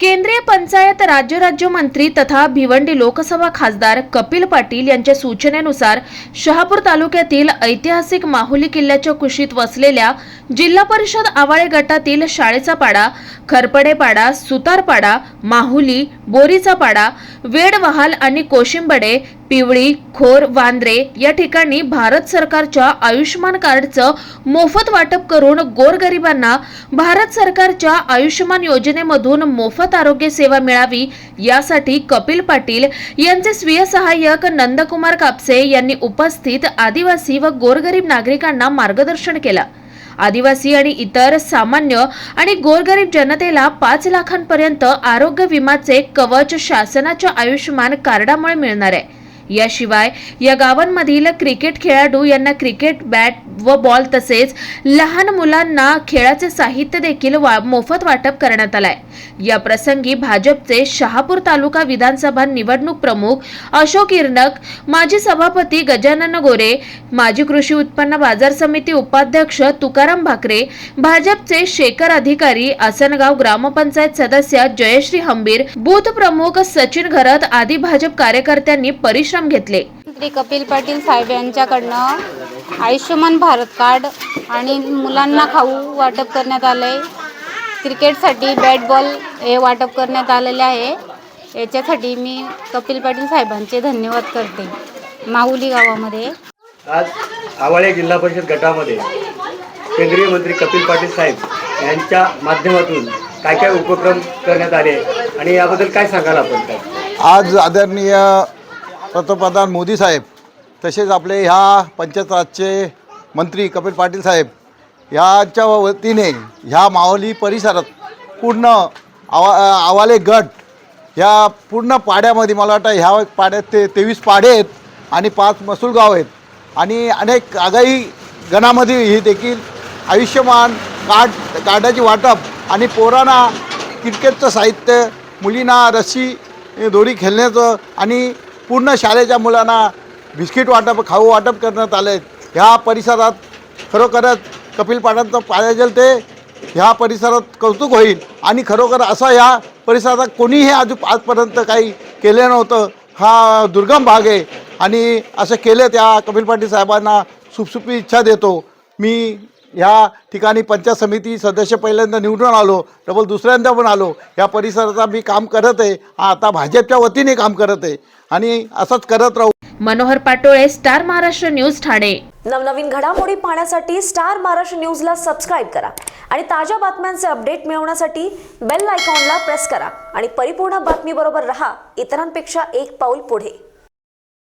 केंद्रीय पंचायत राज्य राज्यमंत्री तथा भिवंडी लोकसभा खासदार कपिल पाटील यांच्या सूचनेनुसार शहापूर तालुक्यातील ऐतिहासिक माहुली किल्ल्याच्या कुशीत वसलेल्या जिल्हा परिषद आवाळे गटातील शाळेचा पाडा खरपडेपाडा सुतारपाडा माहुली बोरीचा पाडा वेडवहाल आणि कोशिंबडे पिवळी खोर वांद्रे या ठिकाणी भारत सरकारच्या आयुष्यमान कार्डचं मोफत वाटप करून गोरगरिबांना भारत सरकारच्या आयुष्यमान योजनेमधून मोफत आरोग्य सेवा मिळावी यासाठी कपिल पाटील यांचे स्वीय सहाय्यक नंदकुमार कापसे यांनी उपस्थित आदिवासी व गोरगरीब नागरिकांना मार्गदर्शन केलं. आदिवासी आणि इतर सामान्य आणि गोरगरीब जनतेला पाच लाखांपर्यंत आरोग्य विमाचे कवच शासनाच्या आयुष्यमान कार्डामुळे मिळणार आहे. याशिवाय या गावांमधील क्रिकेट खेळाडू यांना क्रिकेट बॅट व बॉल तसेच लहान मुलांना खेळाचे साहित्य देखील वा- मोफत वाटप करण्यात आलाय. या प्रसंगी भाजपचे शहापूर तालुका विधानसभा निवडणूक प्रमुख अशोक इरनक माजी सभापती गजानन गोरे माजी कृषी उत्पन्न बाजार समिती उपाध्यक्ष तुकाराम भाकरे भाजपचे शेखर अधिकारी आसनगाव ग्रामपंचायत सदस्य जयश्री हंबीर बूथ प्रमुख सचिन घरत आदी भाजप कार्यकर्त्यांनी परिश्रम घेतले. श्री कपिल पाटील साहेब यांच्याकडनं आयुष्यमान भारत कार्ड आणि मुलांना खाऊ वाटप करण्यात आलं आहे क्रिकेटसाठी बॅट बॉल हे वाटप करण्यात आलेले आहे. याच्यासाठी मी कपिल पाटील साहेबांचे धन्यवाद करते. माहुली गावामध्ये. आज आवाळे जिल्हा परिषद गटामध्ये केंद्रीय मंत्री कपिल पाटील साहेब यांच्या माध्यमातून काय काय उपक्रम करण्यात आले आणि याबद्दल काय सांगाल आपण? काय आज आदरणीय पंतप्रधान मोदी साहेब तसेच आपले ह्या पंचायत राजचे मंत्री कपिल पाटील साहेब ह्याच्या वतीने ह्या मावली परिसरात पूर्ण आवा आवाले गट ह्या पूर्ण पाड्यामध्ये मला वाटतं ह्या पाड्यात ते तेवीस पाडे आहेत आणि पाच मसूल गाव आहेत. आणि अनेक आगाई गणामध्ये ही देखील आयुष्यमान कार्ड कार्डाची वाटप आणि पोरांना क्रिकेटचं साहित्य मुलींना रस्सी दोरी खेळण्याचं आणि पूर्ण शाळेच्या मुलांना बिस्किट वाटप खाऊ वाटप करण्यात आले ह्या परिसरात खरोखरच कपिल पाटांचं पायाजल ते ह्या परिसरात कौतुक होईल. आणि खरोखर असं ह्या परिसरात कोणीही आज आजपर्यंत काही केलं नव्हतं. हा दुर्गम भाग आहे. आणि असं केलं त्या कपिल पाटील साहेबांना सुपसुपी इच्छा देतो. मी ह्या ठिकाणी पंचायत समिती सदस्य पहिल्यांदा निवडून आलो डबल दुसऱ्यांदा पण आलो. या परिसराचा मी काम करत आहे. आता भाजपच्या वतीने काम करत आहे. आणि असंच करत राहू. Manohar Patole star Maharashtra news Thane. नवनवीन घडामोडी पाहण्यासाठी स्टार महाराष्ट्र न्यूजला सबस्क्राईब करा. आणि ताज्या बातम्यांचे अपडेट मिळवण्यासाठी बेल आयकॉनला प्रेस करा. आणि परिपूर्ण बातमीबरोबर रहा. इतरांपेक्षा एक पाऊल पुढे.